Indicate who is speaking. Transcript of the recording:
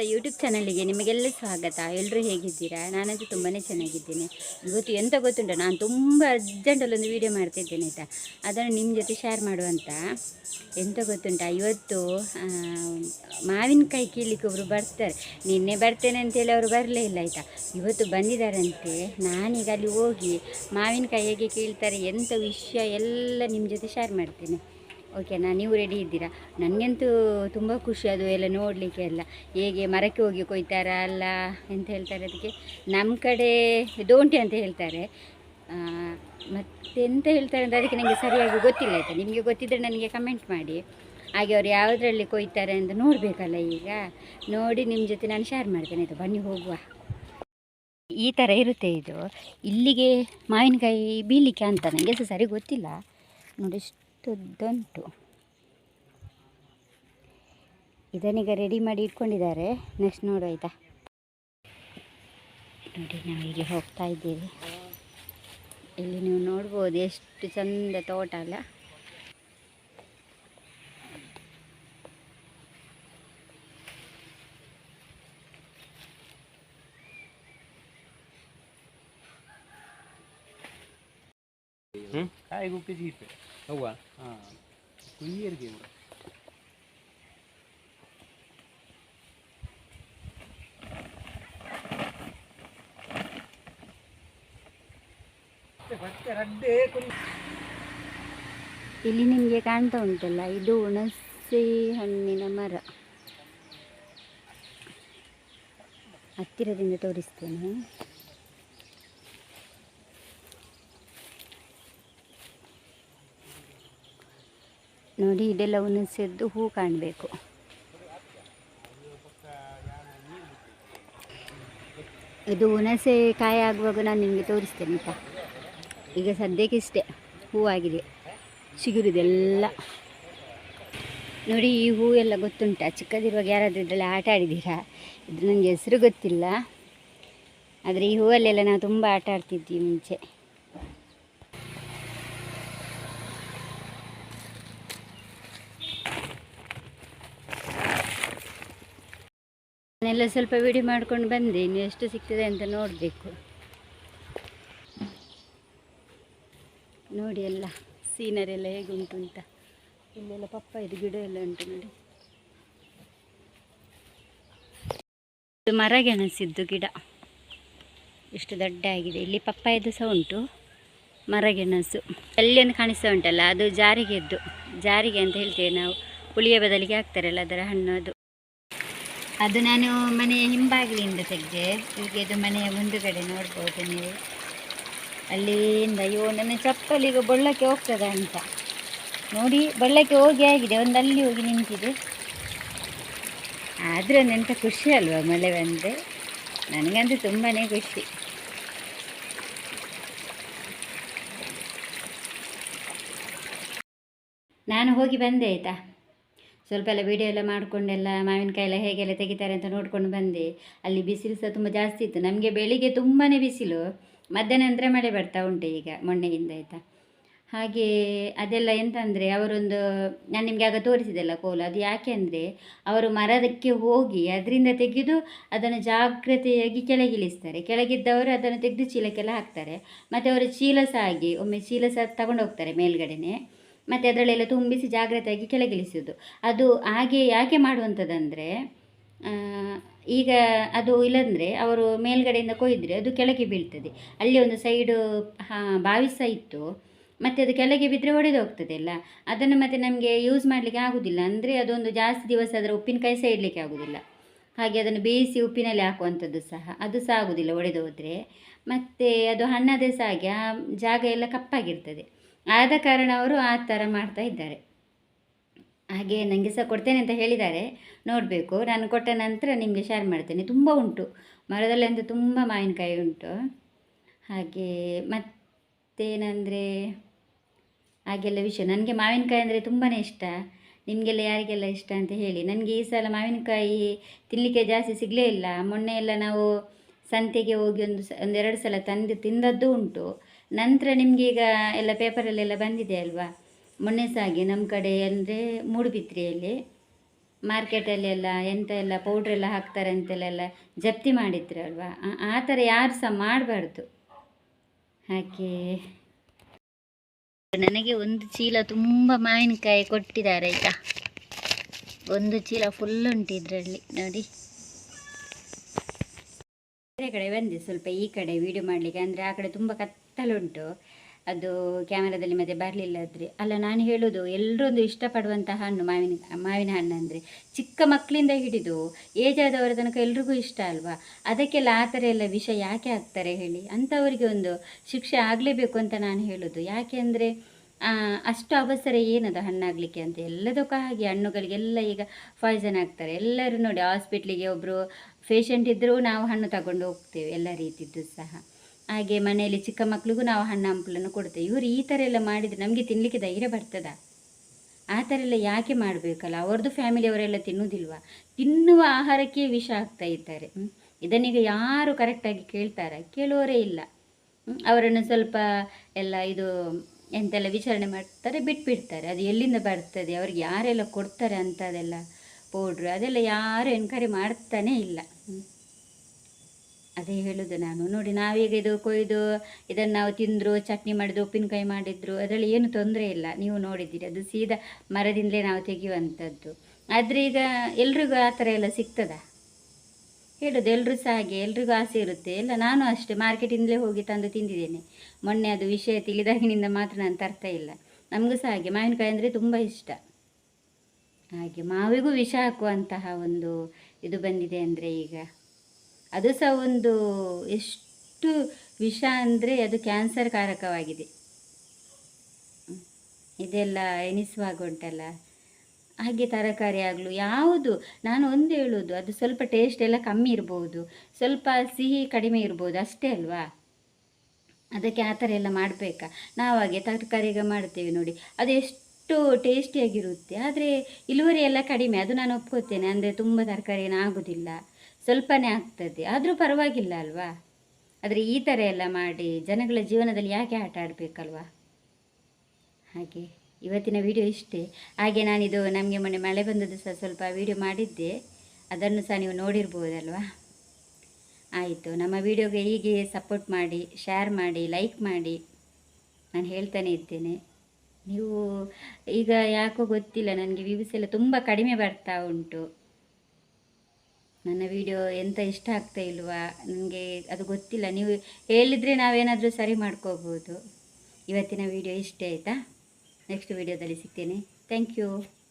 Speaker 1: YouTube ಚಾನಲಿಗೆ ನಿಮಗೆಲ್ಲ ಸ್ವಾಗತ. ಎಲ್ಲರೂ ಹೇಗಿದ್ದೀರಾ? ನಾನಂತೂ ತುಂಬಾ ಚೆನ್ನಾಗಿದ್ದೇನೆ. ಇವತ್ತು ಎಂತ ಗೊತ್ತುಂಟ? ನಾನು ತುಂಬ ಅರ್ಜೆಂಟಲ್ಲಿ ಒಂದು ವೀಡಿಯೋ ಮಾಡ್ತಿದ್ದೇನೆ ಆಯಿತಾ? ಅದನ್ನು ನಿಮ್ಮ ಜೊತೆ ಶೇರ್ ಮಾಡುವಂತ. ಎಂತ ಗೊತ್ತುಂಟ? ಇವತ್ತು ಮಾವಿನಕಾಯಿ ಕೀಳಿಕ್ಕೆ ಒಬ್ಬರು ಬರ್ತಾರೆ. ನಿನ್ನೆ ಬರ್ತೇನೆ ಅಂತೇಳಿ ಅವರು ಬರಲೇ ಇಲ್ಲ ಆಯಿತಾ? ಇವತ್ತು ಬಂದಿದ್ದಾರಂತೆ. ನಾನೀಗ ಅಲ್ಲಿ ಹೋಗಿ ಮಾವಿನಕಾಯಿ ಹೇಗೆ ಕೀಳ್ತಾರೆ ಎಂಥ ವಿಷಯ ಎಲ್ಲ ನಿಮ್ಮ ಜೊತೆ ಶೇರ್ ಮಾಡ್ತೇನೆ. ಓಕೆನಾ ನೀವು ರೆಡಿ ಇದ್ದೀರಾ? ನನಗಂತೂ ತುಂಬ ಖುಷಿ ಅದು ಎಲ್ಲ ನೋಡಲಿಕ್ಕೆ ಎಲ್ಲ. ಹೇಗೆ ಮರಕ್ಕೆ ಹೋಗಿ ಕೊಯ್ತಾರಾ ಅಲ್ಲ ಎಂತ ಹೇಳ್ತಾರೆ ಅದಕ್ಕೆ. ನಮ್ಮ ಕಡೆ ದೋಂಟಿ ಅಂತ ಹೇಳ್ತಾರೆ. ಮತ್ತೆಂತ ಹೇಳ್ತಾರೆ ಅಂತ ಅದಕ್ಕೆ ನನಗೆ ಸರಿಯಾಗಿ ಗೊತ್ತಿಲ್ಲ ಆಯಿತಾ. ನಿಮಗೆ ಗೊತ್ತಿದ್ದರೆ ನನಗೆ ಕಮೆಂಟ್ ಮಾಡಿ. ಹಾಗೆ ಅವ್ರು ಯಾವುದರಲ್ಲಿ ಕೊಯ್ತಾರೆ ಅಂತ ನೋಡಬೇಕಲ್ಲ ಈಗ. ನೋಡಿ ನಿಮ್ಮ ಜೊತೆ ನಾನು ಶೇರ್ ಮಾಡ್ತೇನೆ ಆಯಿತಾ. ಬನ್ನಿ, ಹೋಗುವ. ಈ ಥರ ಇರುತ್ತೆ ಇದು. ಇಲ್ಲಿಗೆ ಮಾವಿನಕಾಯಿ ಬೀಳಲಿಕ್ಕೆ ಅಂತ ನನಗೆ ಸರಿ ಗೊತ್ತಿಲ್ಲ. ನೋಡಿ ಉದ್ದುಂಟು ಇದನ್ನೀಗ ರೆಡಿ ಮಾಡಿ ಇಟ್ಕೊಂಡಿದ್ದಾರೆ. ನೆಕ್ಸ್ಟ್ ನೋಡು ಆಯಿತಾ? ನೋಡಿ, ನಾವು ಇಲ್ಲಿ ಹೋಗ್ತಾ ಇದ್ದೀವಿ. ಇಲ್ಲಿ ನೀವು ನೋಡ್ಬೋದು ಎಷ್ಟು ಚಂದ ತೋಟ ಅಲ್ಲ.
Speaker 2: ಕಾಯಿಗೂ ಕೆ ಜಿ ಇತ್ತು ಅವ್ವ? ಹಾಂ. ಕುಯ್ಯರಿಗೆ ಇವ್ರು.
Speaker 1: ಇಲ್ಲಿ ನಿಮಗೆ ಕಾಣ್ತಾ ಉಂಟಲ್ಲ ಇದು ಹುಣಸೆ ಹಣ್ಣಿನ ಮರ. ಹತ್ತಿರದಿಂದ ತೋರಿಸ್ತೇನೆ. ನೋಡಿ ಇದೆಲ್ಲ ಸೆದ್ದು ಹೂ ಕಾಣಬೇಕು. ಇದು ಹುಣಸೆ ಕಾಯಿ ಆಗುವಾಗ ನಾನು ನಿಮಗೆ ತೋರಿಸ್ತೇನೆ ಆಯಿತಾ ಈಗ ಸದ್ಯಕ್ಕೆ ಇಷ್ಟೇ ಹೂವಾಗಿದೆ ಚಿಗುರಿದೆಲ್ಲ. ನೋಡಿ ಈ ಹೂ ಎಲ್ಲ ಗೊತ್ತುಂಟಾ? ಚಿಕ್ಕದಿರುವಾಗ ಯಾರಾದರೂ ಇದರಲ್ಲಿ ಆಟ ಆಡಿದ್ದೀರಾ? ಇದು ನನಗೆ ಹೆಸರು ಗೊತ್ತಿಲ್ಲ. ಆದರೆ ಈ ಹೂವಲ್ಲೆಲ್ಲ ನಾವು ತುಂಬ ಆಟ ಆಡ್ತಿದ್ವಿ ಮುಂಚೆ. ನಾನೆಲ್ಲ ಸ್ವಲ್ಪ ವಿಡಿಯೋ ಮಾಡ್ಕೊಂಡು ಬಂದೆ. ಇನ್ನು ಎಷ್ಟು ಸಿಗ್ತದೆ ಅಂತ ನೋಡಬೇಕು. ನೋಡಿ ಎಲ್ಲ ಸೀನರಿ ಎಲ್ಲ ಹೇಗುಂಟು ಅಂತ. ಇಲ್ಲೆಲ್ಲ ಇದು ಗಿಡ ಎಲ್ಲ ಉಂಟು ನೋಡಿ. ಇದು ಮರಗೆಣಸಿದ್ದು ಗಿಡ. ಎಷ್ಟು ದೊಡ್ಡ ಆಗಿದೆ ಇಲ್ಲಿ ಪಪ್ಪಾಯದು ಸಹ ಉಂಟು. ಮರಗೆಣಸು. ಅಲ್ಲಿ ಒಂದು ಕಾಣಿಸ್ತಾ ಉಂಟಲ್ಲ, ಅದು ಜಾರಿಗೆದ್ದು ಜಾರಿಗೆ ಅಂತ ಹೇಳ್ತೇವೆ ನಾವು. ಪುಳಿಯ ಬದಲಿಗೆ ಹಾಕ್ತಾರಲ್ಲ, ಅದರ ಹಣ್ಣು ಅದು. ಅದು ನಾನು ಮನೆಯ ಹಿಂಬಾಗಿಲಿಂದ ತೆಗೆದೆ. ಈಗ ಅದು ಮನೆಯ ಮುಂದುಗಡೆ ನೋಡ್ಬೋದು ನೀವು. ಅಲ್ಲಿಂದ, ಅಯ್ಯೋ, ನನ್ನ ಚಪ್ಪಲಿ ಈಗ ಬೊಳ್ಳಕ್ಕೆ ಹೋಗ್ತದ ಅಂತ. ನೋಡಿ, ಬಳ್ಳಕ್ಕೆ ಹೋಗಿ ಆಗಿದೆ. ಒಂದು ಅಲ್ಲಿ ಹೋಗಿ ನಿಂತಿದೆ. ಆದರೆ ಎಂಥ ಖುಷಿ ಅಲ್ವಾ ಮಳೆ ಬಂದರೆ? ನನಗಂತೂ ತುಂಬಾ ಖುಷಿ. ನಾನು ಹೋಗಿ ಬಂದೆ ಆಯಿತಾ? ಸ್ವಲ್ಪ ಎಲ್ಲ ವೀಡಿಯೋ ಎಲ್ಲ ಮಾಡಿಕೊಂಡೆಲ್ಲ ಮಾವಿನಕಾಯಿ ಎಲ್ಲ ಹೇಗೆಲ್ಲ ತೆಗಿತಾರೆ ಅಂತ ನೋಡ್ಕೊಂಡು ಬಂದೆ. ಅಲ್ಲಿ ಬಿಸಿಲು ಸಹ ತುಂಬ ಜಾಸ್ತಿ ಇತ್ತು. ನಮಗೆ ಬೆಳಿಗ್ಗೆ ತುಂಬಾ ಬಿಸಿಲು. ಮಧ್ಯಾಹ್ನ ಅಂದರೆ ಮಳೆ ಬರ್ತಾ ಉಂಟು ಈಗ ಮೊನ್ನೆಯಿಂದ ಆಯಿತಾ. ಹಾಗೆ ಅದೆಲ್ಲ ಎಂತಂದರೆ ಅವರೊಂದು, ನಾನು ನಿಮಗೆ ಆಗ ತೋರಿಸಿದೆಲ್ಲ ಕೋಲು. ಅದು ಯಾಕೆ ಅಂದರೆ ಅವರು ಮರದಕ್ಕೆ ಹೋಗಿ ಅದರಿಂದ ತೆಗೆದು ಅದನ್ನು ಜಾಗ್ರತೆಯಾಗಿ ಕೆಳಗಿಳಿಸ್ತಾರೆ ಕೆಳಗಿದ್ದವರು ಅದನ್ನು ತೆಗೆದು ಚೀಲಕ್ಕೆಲ್ಲ ಹಾಕ್ತಾರೆ. ಮತ್ತು ಅವರು ಚೀಲ ಸಹ ಹಾಗೆ ಒಮ್ಮೆ ಚೀಲ ಸಹ ತಗೊಂಡು ಹೋಗ್ತಾರೆ ಮೇಲ್ಗಡೆನೆ. ಮತ್ತು ಅದರಲ್ಲೆಲ್ಲ ತುಂಬಿಸಿ ಜಾಗ್ರತೆಯಾಗಿ ಕೆಳಗಿಳಿಸೋದು ಅದು ಹಾಗೆ ಯಾಕೆ ಮಾಡುವಂಥದ್ದಂದರೆ ಈಗ ಅದು ಇಲ್ಲಂದರೆ ಅವರು ಮೇಲ್ಗಡೆಯಿಂದ ಕೊಯ್ದರೆ ಅದು ಕೆಳಗೆ ಬೀಳ್ತದೆ. ಅಲ್ಲಿ ಒಂದು ಸೈಡು ಬಾವಿ ಸಹ ಇತ್ತು, ಮತ್ತು ಅದು ಕೆಳಗೆ ಬಿದ್ದರೆ ಒಡೆದು ಹೋಗ್ತದೆ ಅಲ್ಲ. ಅದನ್ನು ಮತ್ತೆ ನಮಗೆ ಯೂಸ್ ಮಾಡಲಿಕ್ಕೆ ಆಗೋದಿಲ್ಲ. ಅಂದರೆ ಅದೊಂದು ಜಾಸ್ತಿ ದಿವಸ ಅದರ ಉಪ್ಪಿನಕಾಯಿ ಸಹ ಇಡಲಿಕ್ಕೆ ಆಗೋದಿಲ್ಲ. ಹಾಗೆ ಅದನ್ನು ಬೇಯಿಸಿ ಉಪ್ಪಿನಲ್ಲಿ ಹಾಕುವಂಥದ್ದು ಸಹ, ಅದು ಸಹ ಆಗೋದಿಲ್ಲ ಒಡೆದು ಹೋದರೆ. ಮತ್ತು ಅದು ಹಣ್ಣದೇ ಸಹ ಹಾಗೆ ಆ ಜಾಗ ಎಲ್ಲ ಕಪ್ಪಾಗಿರ್ತದೆ. ಆದ ಕಾರಣ ಅವರು ಆ ಥರ ಮಾಡ್ತಾ ಇದ್ದಾರೆ. ಹಾಗೆ ನನಗೆ ಸಹ ಕೊಡ್ತೇನೆ ಅಂತ ಹೇಳಿದ್ದಾರೆ. ನೋಡಬೇಕು, ನಾನು ಕೊಟ್ಟ ನಂತರ ನಿಮಗೆ ಶೇರ್ ಮಾಡ್ತೇನೆ. ತುಂಬ ಉಂಟು. ಮರದಲ್ಲಿ ಅಂತೂ ತುಂಬ ಮಾವಿನಕಾಯಿ ಉಂಟು. ಹಾಗೆ ಮತ್ತೇನಂದರೆ, ಹಾಗೆಲ್ಲ ವಿಷಯ. ನನಗೆ ಮಾವಿನಕಾಯಿ ಅಂದರೆ ತುಂಬಾ ಇಷ್ಟ. ನಿಮಗೆಲ್ಲ ಯಾರಿಗೆಲ್ಲ ಇಷ್ಟ ಅಂತ ಹೇಳಿ. ನನಗೆ ಈ ಸಲ ಮಾವಿನಕಾಯಿ ತಿನ್ನಲಿಕ್ಕೆ ಜಾಸ್ತಿ ಸಿಗಲೇ ಇಲ್ಲ. ಮೊನ್ನೆ ಎಲ್ಲ ನಾವು ಸಂತೆಗೆ ಹೋಗಿ ಒಂದು ಸ, ಒಂದೆರಡು ಸಲ ತಂದು, ತಿಂದದ್ದು ಉಂಟು. ನಂತರ ನಿಮಗೆ ಈಗ ಎಲ್ಲ ಪೇಪರಲ್ಲೆಲ್ಲ ಬಂದಿದೆ ಅಲ್ವಾ? ಮೊನ್ನೆ ಸಹ ಹಾಗೆ ನಮ್ಮ ಕಡೆ ಅಂದರೆ ಮೂಡುಬಿತ್ರಿಯಲ್ಲಿ ಮಾರ್ಕೆಟಲ್ಲಿ ಎಲ್ಲ ಎಂತ ಎಲ್ಲ ಪೌಡ್ರ್ ಎಲ್ಲ ಹಾಕ್ತಾರೆ ಅಂತೆಲ್ಲ ಜಪ್ತಿ ಮಾಡಿದ್ರು ಅಲ್ವಾ? ಆ ಥರ ಯಾರು ಸಹ ಮಾಡಬಾರ್ದು. ಹಾಗೆ. ನನಗೆ ಒಂದು ಚೀಲ ತುಂಬ ಮಾವಿನಕಾಯಿ ಕೊಟ್ಟಿದ್ದಾರೆ ಆಯಿತಾ? ಒಂದು ಚೀಲ ಫುಲ್ ಉಂಟು ಇದರಲ್ಲಿ, ನೋಡಿ. ಬೇರೆ ಕಡೆ ಬಂದೆ ಸ್ವಲ್ಪ ಈ ಕಡೆ ವಿಡಿಯೋ ಮಾಡಲಿಕ್ಕೆ, ಅಂದರೆ ಆ ಕಡೆ ತುಂಬ ಕತ್ತಲುಂಟು ಅದು ಕ್ಯಾಮರಾದಲ್ಲಿ ಮತ್ತೆ ಬರಲಿಲ್ಲ ಆದರೆ. ಅಲ್ಲ, ನಾನು ಹೇಳೋದು ಎಲ್ಲರೊಂದು ಇಷ್ಟಪಡುವಂಥ ಹಣ್ಣು ಮಾವಿನ ಮಾವಿನ ಹಣ್ಣು ಅಂದರೆ ಚಿಕ್ಕ ಮಕ್ಕಳಿಂದ ಹಿಡಿದು ಏಜ್ ಆದವರ ತನಕ ಎಲ್ರಿಗೂ ಇಷ್ಟ ಅಲ್ವಾ? ಅದಕ್ಕೆಲ್ಲ ಆ ಥರ ಎಲ್ಲ ವಿಷ ಯಾಕೆ ಆಗ್ತಾರೆ ಹೇಳಿ? ಅಂಥವರಿಗೆ ಒಂದು ಶಿಕ್ಷೆ ಆಗಲೇಬೇಕು ಅಂತ ನಾನು ಹೇಳೋದು. ಯಾಕೆ ಅಂದರೆ ಅಷ್ಟು ಅವಸರ ಏನದು ಹಣ್ಣಾಗಲಿಕ್ಕೆ ಅಂತ? ಎಲ್ಲದಕ್ಕೂ ಹಾಗೆ ಹಣ್ಣುಗಳಿಗೆಲ್ಲ ಈಗ ಪಾಯ್ಸನ್ ಆಗ್ತಾರೆ. ಎಲ್ಲರೂ ನೋಡಿ ಹಾಸ್ಪಿಟ್ಲಿಗೆ ಒಬ್ಬರು ಪೇಷಂಟ್ ಇದ್ದರೂ ನಾವು ಹಣ್ಣು ತಗೊಂಡು ಹೋಗ್ತೇವೆ, ಎಲ್ಲ ರೀತಿದ್ದು ಸಹ. ಹಾಗೆ ಮನೆಯಲ್ಲಿ ಚಿಕ್ಕ ಮಕ್ಕಳಿಗೂ ನಾವು ಹಣ್ಣು ಹಂಪಲನ್ನು ಕೊಡ್ತೇವೆ. ಇವರು ಈ ಥರ ಎಲ್ಲ ಮಾಡಿದರೆ ನಮಗೆ ತಿನ್ನಲಿಕ್ಕೆ ಧೈರ್ಯ ಬರ್ತದಾ? ಆ ಥರ ಎಲ್ಲ ಯಾಕೆ ಮಾಡಬೇಕಲ್ಲ? ಅವ್ರದ್ದು ಫ್ಯಾಮಿಲಿಯವರೆಲ್ಲ ತಿನ್ನುವುದಿಲ್ವಾ ತಿನ್ನುವ ಆಹಾರಕ್ಕೆ ವಿಷ ಆಗ್ತಾ ಇದ್ದಾರೆ. ಇದನ್ನೀಗ ಯಾರು ಕರೆಕ್ಟಾಗಿ ಕೇಳ್ತಾರೆ? ಕೇಳೋರೇ ಇಲ್ಲ. ಅವರನ್ನು ಸ್ವಲ್ಪ ಎಲ್ಲ ಇದು ಎಂತೆಲ್ಲ ವಿಚಾರಣೆ ಮಾಡ್ತಾರೆ, ಬಿಟ್ಬಿಡ್ತಾರೆ. ಅದು ಎಲ್ಲಿಂದ ಬರ್ತದೆ? ಅವ್ರಿಗೆ ಯಾರೆಲ್ಲ ಕೊಡ್ತಾರೆ ಅಂಥದ್ದೆಲ್ಲ ಪೌಡ್ರು ಅದೆಲ್ಲ ಯಾರು ಎನ್ಕ್ವೈರಿ ಮಾಡ್ತಾನೇ ಇಲ್ಲ. ಅದೇ ಹೇಳೋದು ನಾನು. ನೋಡಿ, ನಾವೀಗ ಇದು ಕೊಯ್ದು, ಇದನ್ನು ನಾವು ತಿಂದರು, ಚಟ್ನಿ ಮಾಡಿದ್ರು, ಉಪ್ಪಿನಕಾಯಿ ಮಾಡಿದ್ರು, ಅದರಲ್ಲಿ ಏನು ತೊಂದರೆ ಇಲ್ಲ. ನೀವು ನೋಡಿದ್ದೀರಿ, ಅದು ಸೀದಾ ಮರದಿಂದಲೇ ನಾವು ತೆಗೆಯುವಂಥದ್ದು. ಆದರೆ ಈಗ ಎಲ್ರಿಗೂ ಆ ಥರ ಎಲ್ಲ ಸಿಗ್ತದಾ? ಹೇಳೋದು ಎಲ್ಲರೂ ಸಹ ಹಾಗೆ, ಎಲ್ರಿಗೂ ಆಸೆ ಇರುತ್ತೆ. ಎಲ್ಲ ನಾನು ಅಷ್ಟೇ, ಮಾರ್ಕೆಟಿಂದಲೇ ಹೋಗಿ ತಂದು ತಿಂದಿದ್ದೇನೆ. ಮೊನ್ನೆ ಅದು ವಿಷಯ ತಿಳಿದಾಗಿನಿಂದ ಮಾತ್ರ ನಾನು ತರ್ತಾ ಇಲ್ಲ. ನಮಗೂ ಸಹ ಹಾಗೆ, ಮಾವಿನಕಾಯಿ ಅಂದರೆ ತುಂಬ ಇಷ್ಟ. ಹಾಗೆ, ಮಾವಿಗೂ ವಿಷ ಹಾಕುವಂತಹ ಒಂದು ಇದು ಬಂದಿದೆ ಅಂದರೆ ಈಗ. ಅದು ಸಹ ಒಂದು ಎಷ್ಟು ವಿಷ ಅಂದರೆ ಅದು ಕ್ಯಾನ್ಸರ್ ಕಾರಕವಾಗಿದೆ. ಇದೆಲ್ಲ ಎನಿಸುವಾಗ ಉಂಟಲ್ಲ ಹಾಗೆ ತರಕಾರಿ ಆಗಲು, ಯಾವುದು? ನಾನು ಒಂದು ಹೇಳೋದು, ಅದು ಸ್ವಲ್ಪ ಟೇಸ್ಟ್ ಎಲ್ಲ ಕಮ್ಮಿ ಇರ್ಬೋದು, ಸ್ವಲ್ಪ ಸಿಹಿ ಕಡಿಮೆ ಇರ್ಬೋದು, ಅಷ್ಟೇ ಅಲ್ವಾ? ಅದಕ್ಕೆ ಆ ಥರ ಎಲ್ಲ ಮಾಡಬೇಕಾ? ನಾವು ಹಾಗೆ ತರಕಾರಿಗೆ ಮಾಡ್ತೇವೆ ನೋಡಿ. ಅದು ಎಷ್ಟು ಟೇಸ್ಟಿಯಾಗಿರುತ್ತೆ ಆದರೆ ಇಳುವರಿ ಎಲ್ಲ ಕಡಿಮೆ, ಅದು ನಾನು ಒಪ್ಕೋತೇನೆ, ಅಂದರೆ ತುಂಬ ತರಕಾರಿ ಆಗೋದಿಲ್ಲ. ಸ್ವಲ್ಪನೇ ಆಗ್ತದೆ. ಆದರೂ ಪರವಾಗಿಲ್ಲ ಅಲ್ವಾ? ಆದರೆ ಈ ಥರ ಎಲ್ಲ ಮಾಡಿ ಜನಗಳ ಜೀವನದಲ್ಲಿ ಯಾಕೆ ಆಟ ಆಡಬೇಕಲ್ವಾ? ಹಾಗೆ ಇವತ್ತಿನ ವಿಡಿಯೋ ಇಷ್ಟೇ. ಹಾಗೆ ನಾನಿದು ನಮಗೆ ಮೊನ್ನೆ ಮಳೆ ಬಂದದ್ದು ಸಹ ಸ್ವಲ್ಪ ವಿಡಿಯೋ ಮಾಡಿದ್ದೆ. ಅದನ್ನು ಸಹ ನೀವು ನೋಡಿರ್ಬೋದಲ್ವಾ? ಆಯಿತು, ನಮ್ಮ ವಿಡಿಯೋಗೆ ಹೀಗೆ ಸಪೋರ್ಟ್ ಮಾಡಿ ಶೇರ್ ಮಾಡಿ ಲೈಕ್ ಮಾಡಿ ನಾನು ಹೇಳ್ತಾನೆ ಇದ್ದೇನೆ ನೀವು ಈಗ ಯಾಕೋ ಗೊತ್ತಿಲ್ಲ, ನನಗೆ ವ್ಯೂಸ್ ಎಲ್ಲ ತುಂಬ ಕಡಿಮೆ ಬರ್ತಾ ಉಂಟು. ನನ್ನ ವಿಡಿಯೋ ಎಂತ ಇಷ್ಟ ಆಗ್ತಾ ಇಲ್ವಾ? ನನಗೆ ಅದು ಗೊತ್ತಿಲ್ಲ. ನೀವು ಹೇಳಿದರೆ ನಾವೇನಾದರೂ ಸರಿ ಮಾಡ್ಕೋಬೋದು. ಇವತ್ತಿನ ವಿಡಿಯೋ ಇಷ್ಟೇ ಆಯಿತಾ? ನೆಕ್ಸ್ಟ್ ವಿಡಿಯೋದಲ್ಲಿ ಸಿಗ್ತೇನೆ. Thank you